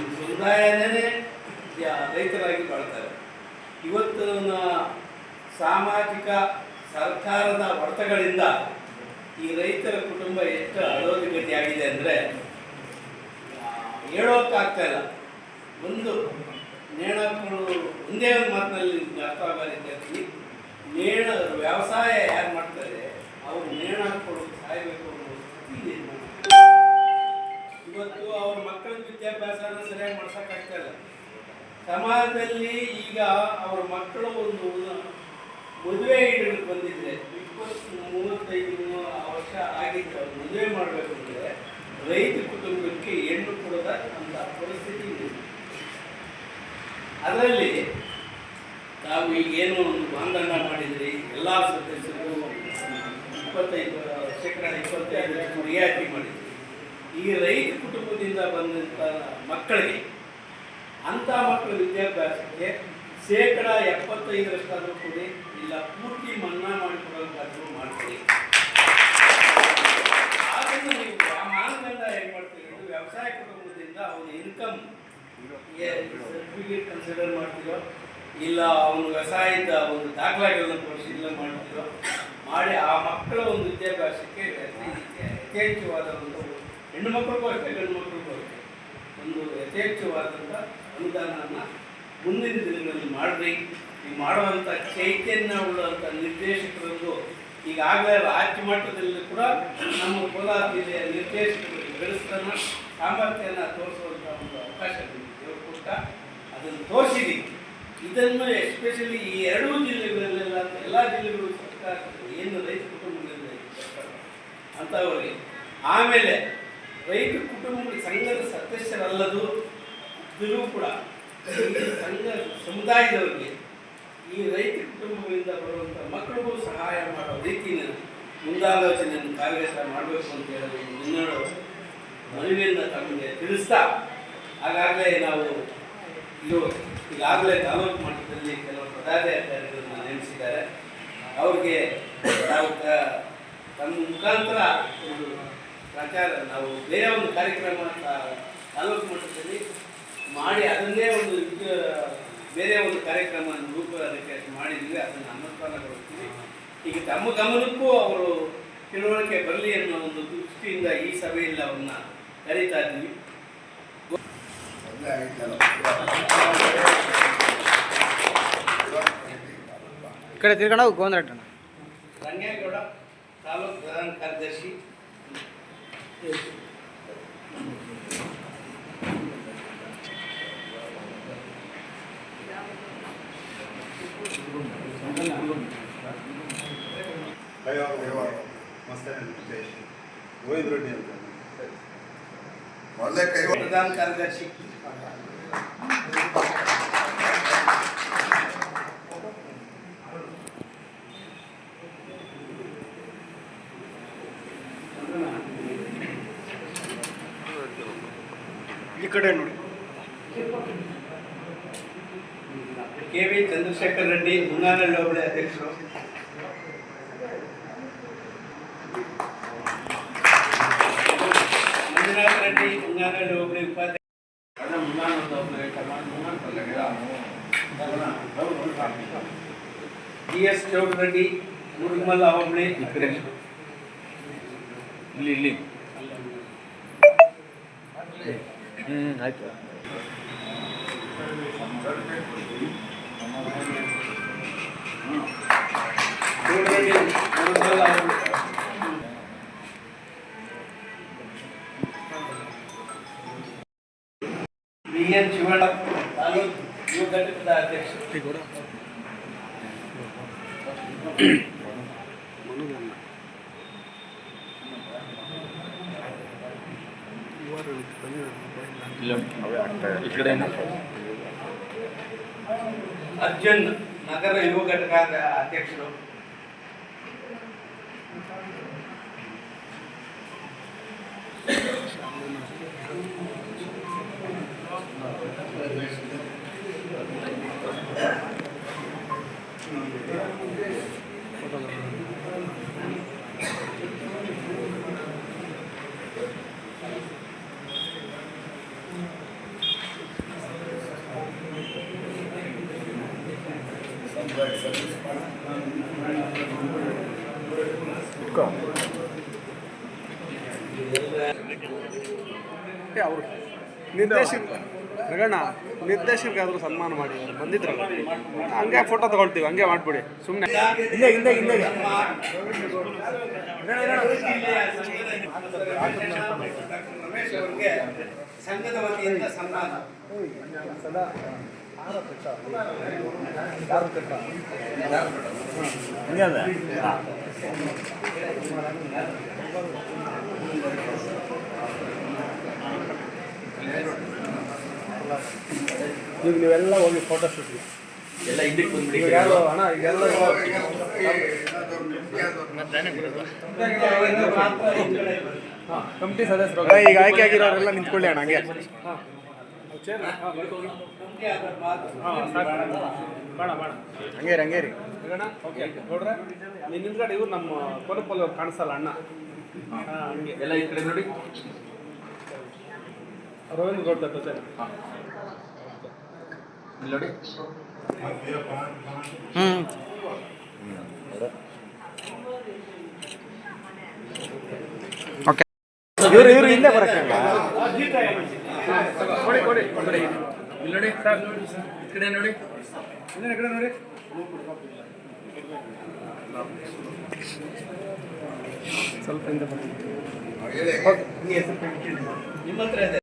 ಒಂದು ಸಮುದಾಯನೇ ರೈತರಾಗಿ ಬಾಳ್ತಾರೆ. ಇವತ್ತು ನ- ಸಾಮಾಜಿಕ ಸರ್ಕಾರದ ಹೊಡೆತಗಳಿಂದ ಈ ರೈತರ ಕುಟುಂಬ ಎಷ್ಟು ಅಧೋಗತಿಯಾಗಿದೆ ಅಂದರೆ ಹೇಳೋಕ್ಕಾಗ್ತಾ ಇಲ್ಲ. ಒಂದು ನೇಣಗಳು ಒಂದೇ ಒಂದು ಮಾತಿನಲ್ಲಿ ಅರ್ಥ ಆಗಲಿಕ್ಕೆ ನೇಣ ವ್ಯವಸಾಯ ಯಾರು ಮಾಡ್ತಾರೆ, ಅವರು ನೇಣ ಹಾಕ್ಕೊಳ್ಳೋದು ಸಾಯಬೇಕು ಇವತ್ತು ಅವ್ರ ಮಕ್ಕಳ ವಿದ್ಯಾಭ್ಯಾಸನ ಸರಿಯಾಗಿ ಮಾಡ್ಸೋಕ್ಕಾಗ್ತಾ ಇಲ್ಲ ಸಮಾಜದಲ್ಲಿ ಈಗ ಅವ್ರ ಮಕ್ಕಳು ಒಂದು ಮದುವೆ ಹಿಡಿದು ಬಂದಿದ್ರೆ ಇಪ್ಪತ್ತು, ಮೂವತ್ತೈದು ಮೂವ- ವರ್ಷ ಆಗಿತ್ತು ಅವ್ರು ಮದುವೆ ಮಾಡಬೇಕು ಅಂದರೆ ರೈತ ಕುಟುಂಬಕ್ಕೆ ಹೆಣ್ಣು ಕೊಡದ ಅಂತ ಪರಿಸ್ಥಿತಿ ಇದೆ. ಅದರಲ್ಲಿ ನಾವು ಈಗ ಏನು ಒಂದು ಮಾನದಂಡ ಮಾಡಿದ್ರಿ ಎಲ್ಲ ಸದಸ್ಯರು ಇಪ್ಪತ್ತೈದು, ಶೇಕಡ ಇಪ್ಪತ್ತೈದು ರಿಯಾಯಿತಿ ಮಾಡಿದ್ರಿ. ಈ ರೈತ ಕುಟುಂಬದಿಂದ ಬಂದಂಥ ಮಕ್ಕಳಿಗೆ, ಅಂಥ ಮಕ್ಕಳ ವಿದ್ಯಾಭ್ಯಾಸಕ್ಕೆ ಶೇಕಡ ಎಪ್ಪತ್ತೈದರಷ್ಟಾದರೂ ಕೊಡಿ, ಇಲ್ಲ ಪೂರ್ತಿ ಮನ್ನಾ ಮಾಡಿಕೊಡೋದಾದ್ರೂ ಮಾಡ್ತೀವಿ ಆದ್ದರಿಂದ ನೀವು ಆ ಮಾನದಂಡ ಏನು ಮಾಡ್ತೀರಿ ಅಂದರೆ ವ್ಯವಸಾಯ ಕುಟುಂಬದಿಂದ ಅವನ ಇನ್ಕಮ್ ಸರ್ಟಿಫಿಕೇಟ್ ಕನ್ಸಿಡರ್ ಮಾಡ್ತೀರೋ, ಇಲ್ಲ ಅವನು ವ್ಯವಸಾಯದ ಒಂದು ದಾಖಲೆಗಳನ್ನ ಇಲ್ಲ ಮಾಡ್ತೀರೋ, ಮಾಡಿ ಆ ಮಕ್ಕಳ ಒಂದು ವಿದ್ಯಾಭ್ಯಾಸಕ್ಕೆ ಯಥೇಚ್ಛವಾದ ಒಂದು ಹೆಣ್ಣು ಮಕ್ಕಳಿಗೂ ಅಷ್ಟೇ ಗಂಡು ಮಕ್ಕಳಿಗೂ ಅಷ್ಟೇ ಒಂದು ಯಥೇಚ್ಛವಾದಂಥ ಅನುದಾನವನ್ನು ಮುಂದಿನ ದಿನಗಳಲ್ಲಿ ಮಾಡ್ರಿ. ಈ ಮಾಡುವಂಥ ಚೈತನ್ಯ ಉಳ್ಳಂಥ ನಿರ್ದೇಶಕರದ್ದು ಈಗಾಗಲೇ ರಾಜ್ಯ ಮಟ್ಟದಲ್ಲಿ ಕೂಡ ನಮ್ಮ ಕೋಲಾರ ಜಿಲ್ಲೆಯ ನಿರ್ದೇಶಕರಿಗೆ ಬೆಳೆಸ್ತಾನ, ಸಾಮರ್ಥ್ಯನ ತೋರಿಸುವಂಥ ಒಂದು ಅವಕಾಶ ಕೊಟ್ಟ ಅದನ್ನು ತೋರಿಸಿದೆ ಇದನ್ನು ಎಸ್ಪೆಷಲಿ ಈ ಎರಡೂ ಜಿಲ್ಲೆಗಳಲ್ಲೆಲ್ಲ, ಎಲ್ಲ ಜಿಲ್ಲೆಗಳು ಸರ್ಕಾರ ಏನು ರೈತ ಕುಟುಂಬಗಳಿಂದ ಅಂಥವರಿಗೆ ಆಮೇಲೆ ರೈತ ಕುಟುಂಬ ಸಂಘದ ಸದಸ್ಯರಲ್ಲದು ಇದ್ದರೂ ಕೂಡ ಸಂಘ ಸಮುದಾಯದವರಿಗೆ ಈ ರೈತ ಕುಟುಂಬಗಳಿಂದ ಬರುವಂಥ ಮಕ್ಕಳಿಗೂ ಸಹಾಯ ಮಾಡೋ ರೀತಿಯ ಮುಂದಾಲೋಚನೆಯನ್ನು ಕಾರ್ಯಗತ ಮಾಡಬೇಕು ಅಂತ ಹೇಳಿ ಮುನ್ನಡೆ ಮನವಿಯನ್ನು ತಮಗೆ ತಿಳಿಸ್ತಾ ಆಗಾಗಲೇ ನಾವು ಇದು ಈಗಾಗಲೇ ತಾಲೂಕು ಮಟ್ಟದಲ್ಲಿ ಕೆಲವು ಪದಾಧಿಕಾರಿಗಳನ್ನ ನೇಮಿಸಿದ್ದಾರೆ. ಅವ್ರಿಗೆ ತಮ್ಮ ಮುಖಾಂತರ ಒಂದು ಪ್ರಚಾರ ನಾವು ಬೇರೆ ಒಂದು ಕಾರ್ಯಕ್ರಮ ಅಂತ ತಾಲೂಕು ಮಟ್ಟದಲ್ಲಿ ಮಾಡಿ ಅದನ್ನೇ ಒಂದು ಬೇರೆ ಒಂದು ಕಾರ್ಯಕ್ರಮ ರೂಪ ಅದಕ್ಕೆ ಮಾಡಿದ್ವಿ ಅದನ್ನು ಕೊಡ್ತೀವಿ ಈಗ ತಮ್ಮ ಗಮನಕ್ಕೂ ಅವರು ತಿಳುವಳಿಕೆ ಬರಲಿ ಅನ್ನೋ ಒಂದು ದೃಷ್ಟಿಯಿಂದ ಈ ಸಭೆಯಲ್ಲಿ ಅವ್ರನ್ನ ಕರೀತಾ ಇದ್ದೀವಿ. ಈ ಕಡೆ ತಿರ್ಕೊಂಡು ಗೋಂದ್ರಣ್ಣ ಗೋಂದ್ರಟ್ಟಣ ರಂಗೇಗೌಡ ತಾಲೂಕು ಪ್ರಧಾನ ಕಾರ್ಯದರ್ಶಿ. ಗೋವಿಂದ ರೆಡ್ಡಿ ಅಂತ ಮೊದಲೇ ಕೈ ಪ್ರಧಾನ ಕಾರ್ಯದರ್ಶಿ ಈ ಕಡೆ ನೋಡಿ ಕೆ ವಿ ಚಂದ್ರಶೇಖರ್ ರೆಡ್ಡಿ ಮುನ್ನಾನಹಳ್ಳಿ ಹೋಬಳಿ ಅಧ್ಯಕ್ಷರು ಮಂಜುನಾಥ ರೆಡ್ಡಿ ಮುನ್ನಾನಹಳ್ಳಿ ಹೋಬಳಿ ಉಪಾಧ್ಯಕ್ಷ ಜಿ ಎಸ್ ಚೌಡರೆಡ್ಡಿ ಮುರುಗಮಲ್ಲ ಹೋಬಳಿ ಅಧ್ಯಕ್ಷರು ಇಲ್ಲಿ ಇಲ್ಲಿ ಆಯ್ತು ಚೌಡರೆಡ್ಡಿ ಮುರುಗಮಲ್ಲ ಹೋಬಳಿ ಬಿ ಎನ್ ಶಿವಣ್ಣ ತಾಲೂಕು ಯುವ ಘಟಕದ ಅಧ್ಯಕ್ಷರು అర్జున్ నగర యువ ఘటక అధ్యక్షుడు Gracias. ಅವರು ನಿರ್ದೇಶಕ ರಗಣ್ಣ ನಿರ್ದೇಶಕರಾದರೂ ಸನ್ಮಾನ ಮಾಡಿ ಅವ್ರು ಬಂದಿದ್ರಲ್ಲ ಹಂಗೆ ಫೋಟೋ ತಗೊಳ್ತೀವಿ ಹಂಗೆ ಮಾಡಿಬಿಡಿ. ಸುಮ್ಮನೆ ಹಿಂದೆ ಹಿಂದೆ ಸಂಘದ ವತಿಯಿಂದ ಸನ್ಮಾನ ಈಗ ನೀವೆಲ್ಲ ಹೋಗಿ ಫೋಟೋ ಶೂಟ್ಗೆ ಎಲ್ಲ ಹಿಂದಕ್ಕೆ ಬಂದ್ಬಿಡಿ. ಯಾರು ಅಣ್ಣ ಈಗೆಲ್ಲ ಕಮಿಟಿ ಸದಸ್ಯರು ಈಗ ಆಯ್ಕೆ ಆಗಿರೋರೆಲ್ಲ ನಿಂತ್ಕೊಳ್ಳಿ ಅಣ್ಣ ಹಂಗೆ. ಹಂಗೆ ರೀ ಹಂಗೆ ರೀ ಓಕೆ ನೋಡ್ರೆ ನಿನ್ನ ನಿಂತ್ಗಡೆ ಇವ್ರು ನಮ್ಮ ಕೊಲಪಲ್ಲಿ ಅವ್ರು ಕಾಣಿಸಲ್ಲ ಅಣ್ಣ. ಹಾಂ ಹಂಗೆ. ಎಲ್ಲ ಈ ಕಡೆ ನೋಡಿ. ರವೀಂದ್ರ ಗೌಡ ಜೊತೆ ಇಲ್ಲಿ ನೋಡಿ. ಇವ್ರು ಇವ್ರು ಹಿಂದೆ ಬರಕ್ಕೆ ಕೊಡಿ ಕೊಡಿ ಕೊಡಿ ನೋಡಿ ಈ ಕಡೆ ನೋಡಿ. ನೋಡಿ. ಸ್ವಲ್ಪ ಹಿಂದೆ ಬರ್ತೀನಿ ನಿಮ್ಮ ಹತ್ರ ಇದೆ.